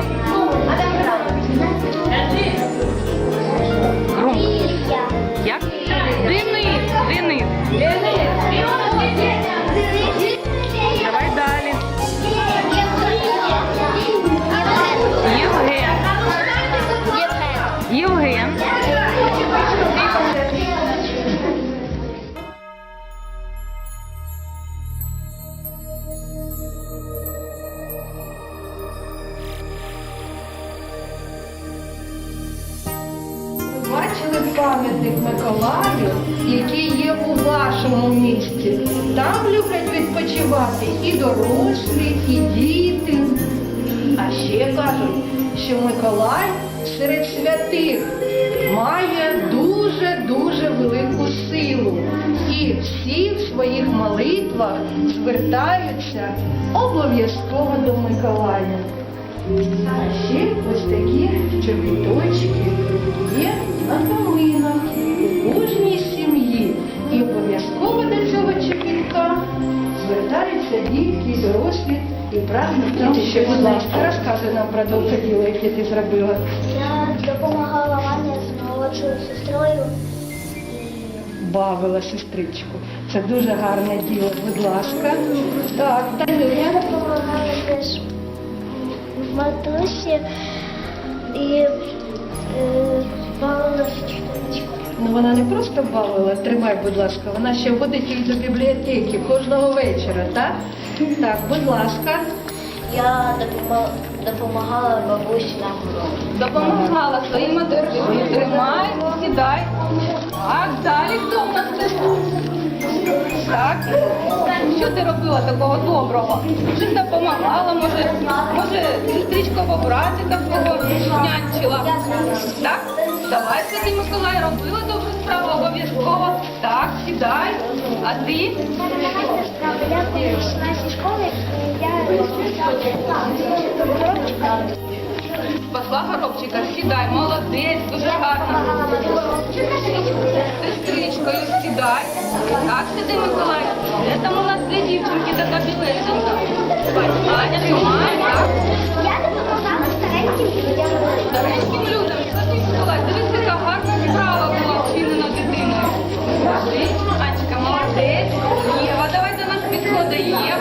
う。Бачили пам'ятник Миколаю, який є у вашому місті. Там люблять відпочивати і дорослі, і діти. А ще кажуть, що Миколай серед святих має дуже-дуже велику силу. І всі в своїх молитвах звертаються обов'язково до Миколая. А ще ось такі чобіточки є дітки, і дорослі і прагнуть. Ще, будь ласка, розказуй нам про довге діло, яке ти зробила. Я допомагала мамі з молодшою сестрою. Бавила сестричку. Це дуже гарне діло, будь ласка. Так, Я допомагала теж матусі і е, бавила чоловічку. Ну вона не просто бавила, тримай, будь ласка, вона ще ходить і до бібліотеки кожного вечора, так? Так, будь ласка. Я допомагала, допомагала бабусі на городі. Допомагала своїм матері. Тримай, сідай. Так, далі хто в нас? Так. Що ти робила такого доброго? Щось допомагала, може, може, сестричку або братика свого нянчила. Так? Давай, Святий Миколай, робила добру справу обов'язково. Так, сідай. А ти? Я нашій школі, я Спасла горобчика, сідай, молодець, дуже гарно. Сестричкою сідай. Так, сиди, Миколай. Це молодці дівчинки, така білесенька. Аня, тримай, так. 的一样。